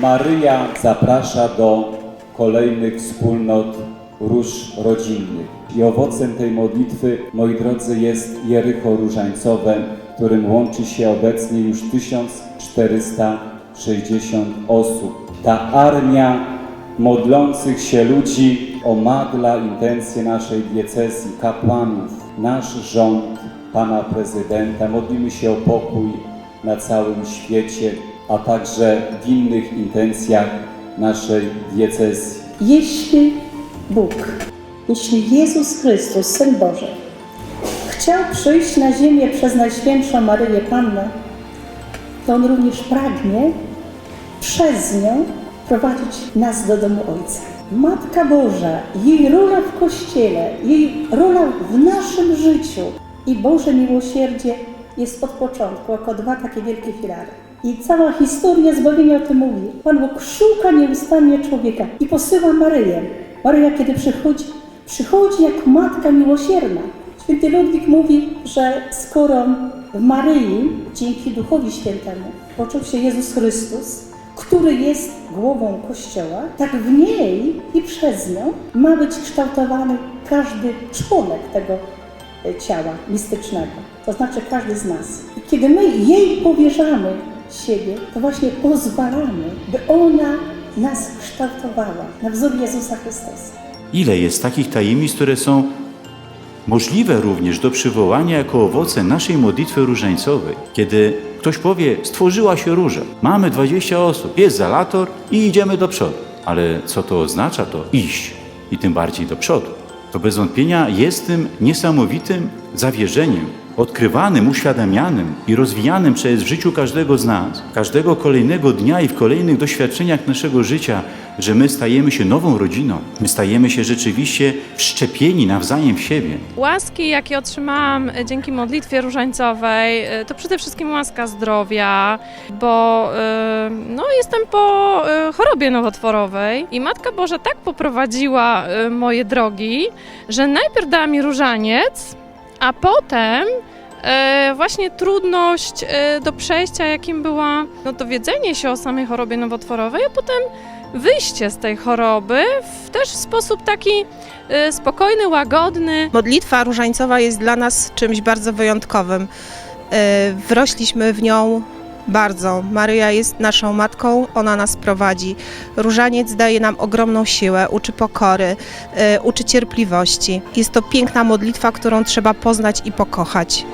Maryja zaprasza do kolejnych wspólnot róż rodzinnych. I owocem tej modlitwy, moi drodzy, jest Jericho Różańcowe, którym łączy się obecnie już 1460 osób. Ta armia modlących się ludzi omadla intencje naszej diecezji, kapłanów, nasz rząd, pana prezydenta. Modlimy się o pokój na całym świecie, a także w innych intencjach naszej diecezji. Jeśli Bóg, jeśli Jezus Chrystus, Syn Boży, chciał przyjść na ziemię przez Najświętszą Maryję Pannę, to On również pragnie przez nią prowadzić nas do domu Ojca. Matka Boża, jej rola w Kościele, jej rola w naszym życiu i Boże miłosierdzie jest od początku jako dwa takie wielkie filary. I cała historia zbawienia o tym mówi. Pan Bóg szuka nieustannie człowieka i posyła Maryję. Maryja, kiedy przychodzi, przychodzi jak matka miłosierna. Święty Ludwik mówi, że skoro w Maryi, dzięki Duchowi Świętemu, począł się Jezus Chrystus, który jest głową Kościoła, tak w niej i przez nią ma być kształtowany każdy członek tego e, ciała mistycznego, to znaczy każdy z nas. I kiedy my jej powierzamy siebie, to właśnie pozwalamy, by ona nas kształtowała na wzór Jezusa Chrystusa. Ile jest takich tajemnic, które są możliwe również do przywołania jako owoce naszej modlitwy różańcowej. Kiedy ktoś powie, stworzyła się róża, mamy 20 osób, jest zalator i idziemy do przodu. Ale co to oznacza, to iść i tym bardziej do przodu. To bez wątpienia jest tym niesamowitym zawierzeniem, odkrywanym, uświadamianym i rozwijanym przez w życiu każdego z nas, każdego kolejnego dnia i w kolejnych doświadczeniach naszego życia, że my stajemy się nową rodziną, my stajemy się rzeczywiście wszczepieni nawzajem w siebie. Łaski, jakie otrzymałam e, dzięki modlitwie różańcowej, e, to przede wszystkim łaska zdrowia, bo e, no, jestem po chorobie nowotworowej i Matka Boża tak poprowadziła moje drogi, że najpierw dała mi różaniec, a potem e, właśnie trudność e, do przejścia, jakim była no, dowiedzenie się o samej chorobie nowotworowej, a potem wyjście z tej choroby w też w sposób taki e, spokojny, łagodny. Modlitwa różańcowa jest dla nas czymś bardzo wyjątkowym. E, Wrośliśmy w nią bardzo. Maryja jest naszą matką, ona nas prowadzi. Różaniec daje nam ogromną siłę, uczy pokory, e, uczy cierpliwości. Jest to piękna modlitwa, którą trzeba poznać i pokochać.